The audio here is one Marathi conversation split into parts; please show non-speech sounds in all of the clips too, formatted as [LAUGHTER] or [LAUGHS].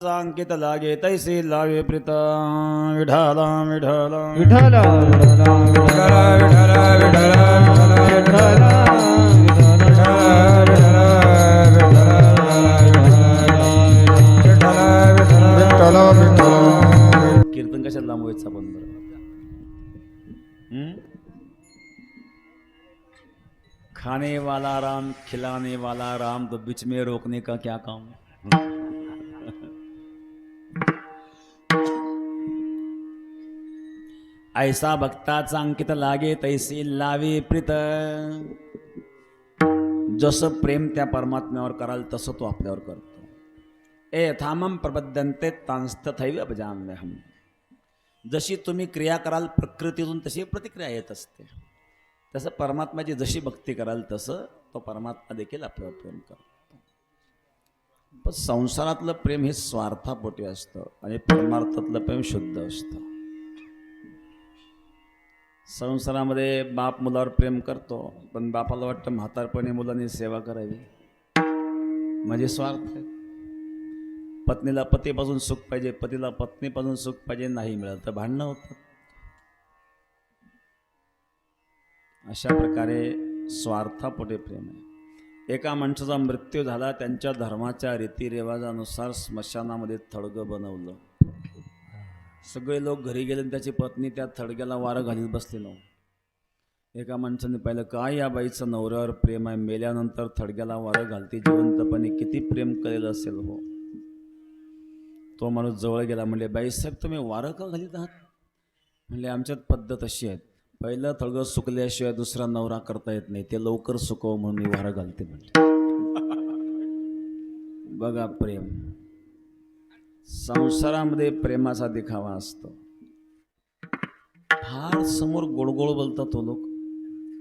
अंकित लागे तैसे लावे प्रीत विठाला विठाला विठ्ठल कीर्तन कशात लांबवायचं आपण बरं हम्म? खाने वाला राम खिलाने वाला राम तो बीच में रोकने का क्या काम ऐसा भक्ताचा अंकित लागे तैसी लावे प्रीत। जसं प्रेम त्या परमात्म्यावर कराल तसं तो आपल्यावर करतो. ए यथामम प्रबद्धन्ते तांस्तथैव अभजाम्यहम। जशी तुम्ही क्रिया कराल प्रकृतीतून तशी प्रतिक्रिया येत असते. तसं परमात्म्याची जशी भक्ती कराल तसं तो परमात्मा देखील आपल्यावर प्रेम करतो. पण संसारातलं प्रेम हे स्वार्थापोटी असतं आणि परमार्थातलं प्रेम शुद्ध असतं. संसारामध्ये बाप मुलावर प्रेम करतो पण बापाला वाटतं म्हातारपणी मुलांनी सेवा करावी. म्हणजे स्वार्थ आहे. पत्नीला पतीपासून सुख पाहिजे पतीला पत्नीपासून सुख पाहिजे नाही मिळालं तर भांडणं होतं अशा प्रकारे स्वार्थापोटे प्रेम आहे. एका माणसाचा मृत्यू झाला त्यांच्या धर्माच्या रीतिरिवाजानुसार स्मशानामध्ये थडगं बनवलं. सगळे लोक घरी गेले आणि त्याची पत्नी त्या थडग्याला वारं घालीत बसलेलो. एका माणसाने पाहिलं काय या बाईचं नवऱ्यावर प्रेम आहे? मेल्यानंतर थडग्याला वारं घालते जिवंतपणे किती प्रेम करेल असेल हो. तो माणूस जवळ गेला म्हणले बाईसाहेब तुम्ही वारं का घालीत आहात? म्हणले आमच्यात पद्धत अशी आहे. पहिलं थडगं सुकल्याशिवाय दुसरा नवरा करता येत नाही. ते लवकर सुकव म्हणून मी वारं घालते म्हणले. [LAUGHS] बघा प्रेम. संसारामध्ये प्रेमाचा दिखावा असतो. फार समोर गोडगोळ बोलतात तो लोक.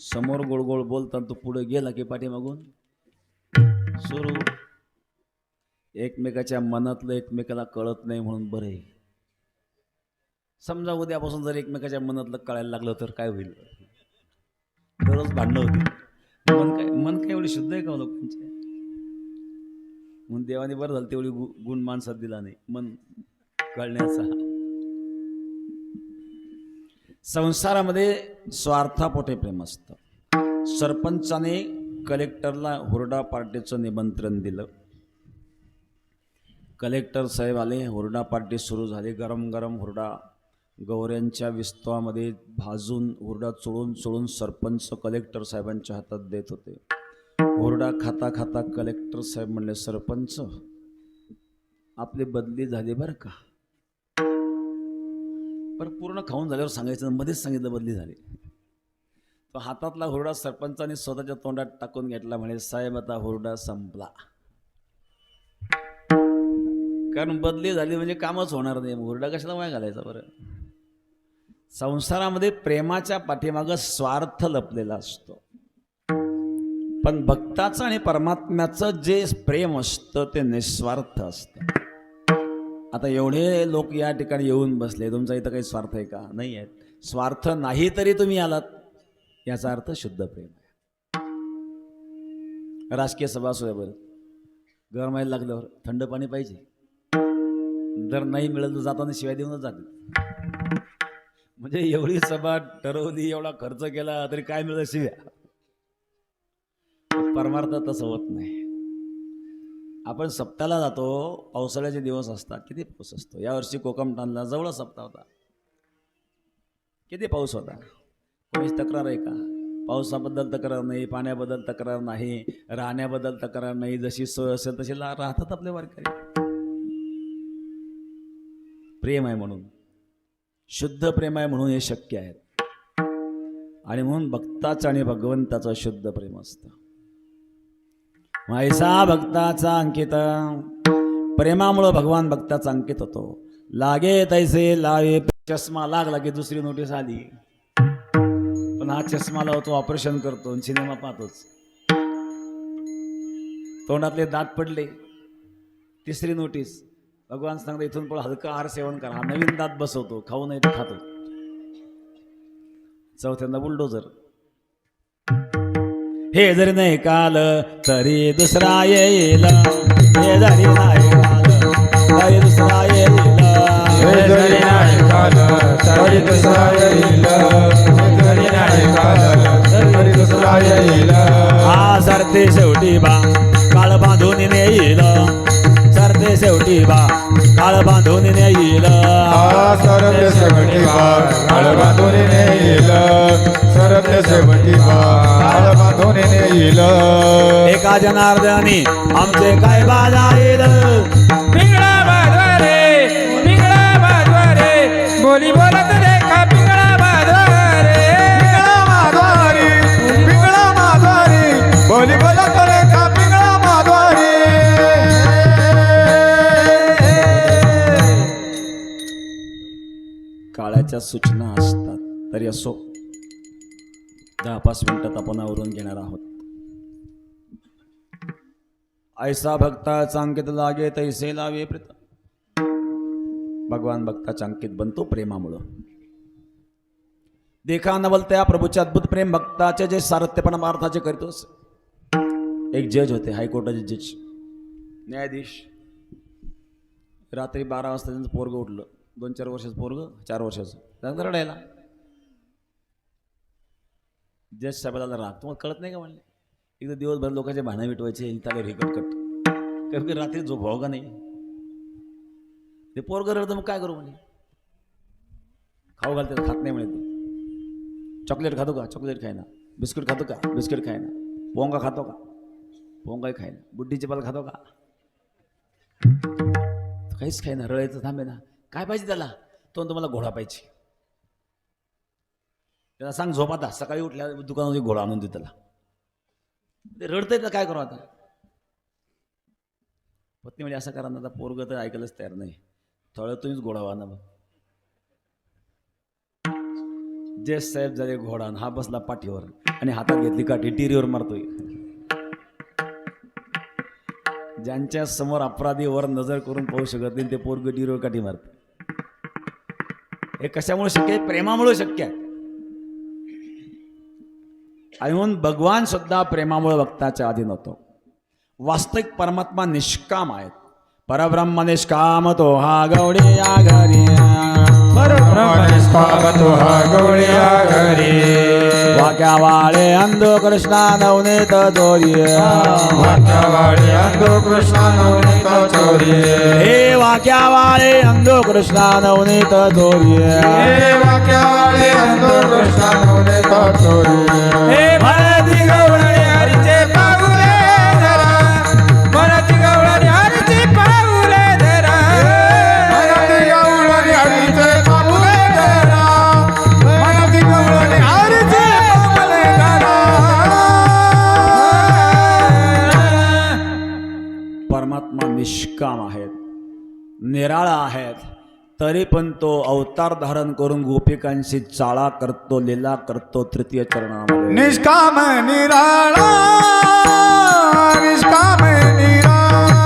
समोर गोडगोड बोलतात तो पुढे गेला की पाठीमागून? सुरू. एकमेकाच्या मनातलं एकमेकाला कळत नाही म्हणून बरं. समजा उद्यापासून जर एकमेकाच्या मनातलं कळायला लागलं तर काय होईल? दररोज भांडणं होती मन काय मन काय एवढी शुद्ध आहे का हो लोकांचे म्हणून देवाने बरं झालं तेवढी गु गुण माणसात दिला नाही. मन कळण्याचा. संसारामध्ये स्वार्थापोटे प्रेम असतं. सरपंचाने कलेक्टरला हुरडा पार्टीचं निमंत्रण दिलं. कलेक्टर साहेब आले हुरडा पार्टी सुरू झाली. गरम गरम हुरडा गौऱ्यांच्या विस्तवामध्ये भाजून हुरडा चोळून चोळून सरपंच कलेक्टर साहेबांच्या हातात देत होते. हुरडा खाता खाता कलेक्टर साहेब म्हणले सरपंच आपली बदली झाली बरं का? पण पूर्ण खाऊन झाल्यावर सांगायचं मध्येच सांगितलं बदली झाली. तो हातातला हुरडा सरपंचाने स्वतःच्या तोंडात टाकून घेतला म्हणे साहेब आता हुरडा संपला. कारण बदली झाली म्हणजे कामच होणार नाही हुरडा कशाला वाया घालायचा बरं? संसारामध्ये प्रेमाच्या पाठीमागं स्वार्थ लपलेला असतो. पण भक्ताचं आणि परमात्म्याचं जे प्रेम असतं ते निस्वार्थ असतं. आता एवढे लोक या ठिकाणी येऊन बसले तुमचा इथं काही स्वार्थ आहे का? नाही आहेत स्वार्थ नाही तरी तुम्ही आलात. याचा अर्थ शुद्ध प्रेम आहे. राजकीय सभा असू बरं. गरमायला लागल्यावर थंड पाणी पाहिजे. जर नाही मिळत तर जाताना शिवाय देऊनच जाते. म्हणजे एवढी सभा ठरवली एवढा खर्च केला तरी काय मिळतं शिव्या. परमार्थ तसं होत नाही. आपण सप्ताला जातो पावसाळ्याचे दिवस असतात किती पाऊस असतो? यावर्षी कोकमठाणला जवळ सप्ताह होता. किती पाऊस होता? कोणीच तक्रार आहे का? पावसाबद्दल तक्रार नाही पाण्याबद्दल तक्रार नाही राहण्याबद्दल तक्रार नाही जशी सोय असेल तशी ला- राहतात आपले वारकरी. प्रेम आहे म्हणून. शुद्ध प्रेम आहे म्हणून हे शक्य आहे. आणि म्हणून भक्ताचं आणि भगवंताचं शुद्ध प्रेम असतं. ऐसा भक्ताचा अंकित. प्रेमामुळं भगवान भक्ताचा अंकित होतो. लागे तैसे लावे चष्मा लागला की दुसरी नोटीस आली. पण हा चष्मा लावतो ऑपरेशन करतो आणि सिनेमा पाहतोच. तोंडातले दात पडले. तिसरी नोटीस. भगवान सांगता इथून पण हलका आहार सेवन करा. हा नवीन दात बसवतो. खाऊ नाही तर खातो. चौथ्यांदा बुलडोजर हे जरी नाही काल तरी दुसरा येईल. हे जरी नाही काल तरी दुसरा येईल. हे जरी नाही काल तरी दुसरा येईल. जरी नाही काल तरी दुसरा येईल. हा सरते शेवटी बा काळ बांधून नेईल. सरते शेवटी बा काळ बांधून नेईल. सरते शेवटी बा काळ बांधून नेईल. सरते शेवटी बा एका जनार्दनी आमचे काय बाजा येईल पिंगळा बाजवारे पिंगळा बाजवारे. बोली बोलत रेखा पिंगळा पिंगळा माधवारी पिंगळा माधवारी बोली बोलत रेखा पिंगळा माधवारी काळाच्या सूचना असतात तरी असो दहा पाच मिनिटात आपण आवरून घेणार आहोत. ऐसा भक्ता चांकित लागे तैसे लावे प्रीत. भगवान भक्ता अंकित बनतो प्रेमामुळं. देखा नवल त्या प्रभूचे अद्भुत प्रेम भक्ताचे जे सारथ्यपणा मार्थाचे करतोस. एक जज होते हायकोर्टाचे जज. न्यायाधीश. रात्री बारा वाजता त्यांचं पोरग उठलं. दोन चार वर्षाचं पोरग चार वर्षाचं. त्यानंतर रडायला. जज साहेबाला राग तुम्हाला कळत नाही का म्हणले? एकदा दिवसभर लोकांचे भाणं मिटवायचे त्याला रेकॉर्ड कट. कारण की रात्री झोपाव का नाही? ते पोरग रडतं मग काय करू म्हणे? खाऊ घालते खात नाही म्हणे ते. चॉकलेट खातो का? चॉकलेट खाय ना. बिस्किट खातो का? बिस्किट खाय ना. पोंगा खातो का? पोंगाही खायना बुड्डीचे पाल खातो का? काहीच खाय ना. रळायचं थांबे ना. काय पाहिजे त्याला? तो तुम्हाला घोडा पाहिजे. त्याला सांग झोप आता सकाळी उठल्या दुकानामध्ये घोडा आणून दे त्याला. ते रडतंय तर काय करू आता? पत्नी म्हणजे असं करा ना आता पोरग तर ऐकायलाच तयार नाही. थोडं तुम्हीच घोडा वाना मग जे साहेब झाले घोडा हा बसला पाठीवर आणि हातात घेतली काठी टिरीवर मारतोय. ज्यांच्या समोर अपराधीवर नजर करून पाहू शकत नाही ते पोरग टिरीवर काठी मारत हे कशामुळे शक्य आहे? प्रेमामुळे शक्य आहे? आणि म्हणून भगवान सुद्धा प्रेमामुळे भक्ताच्या अधीन होतो वास्तविक परमात्मा निष्काम आहेत. परब्रह्म निष्काम तो हा गौडी या घरी. निष्पावतो हा गवळ्या घरी. वाक्या वाळे अंधो कृष्णा नवनीत जोरी वाट्यावाडी अंधो कृष्णा नवनीत चोरी. हे वाक्या वाळे अंधो कृष्णा नवनीत जोरी हे वाक्यावाडी अंधो कृष्णा नवनीत चोरी. हे भरती निराळा आहेत. तरी पण तो अवतार धारण करून गोपिकांशी चाळा करतो लीला करतो तृतीय चरणामध्ये. निष्काम निराळा निष्काम निराळा.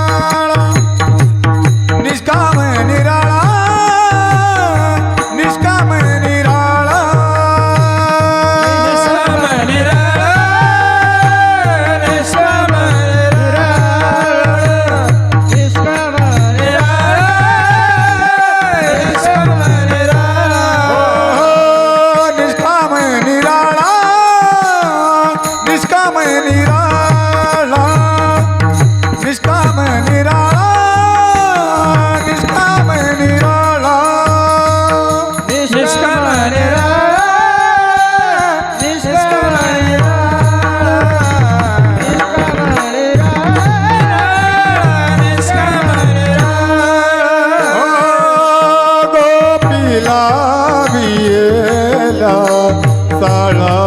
our love.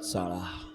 咋了。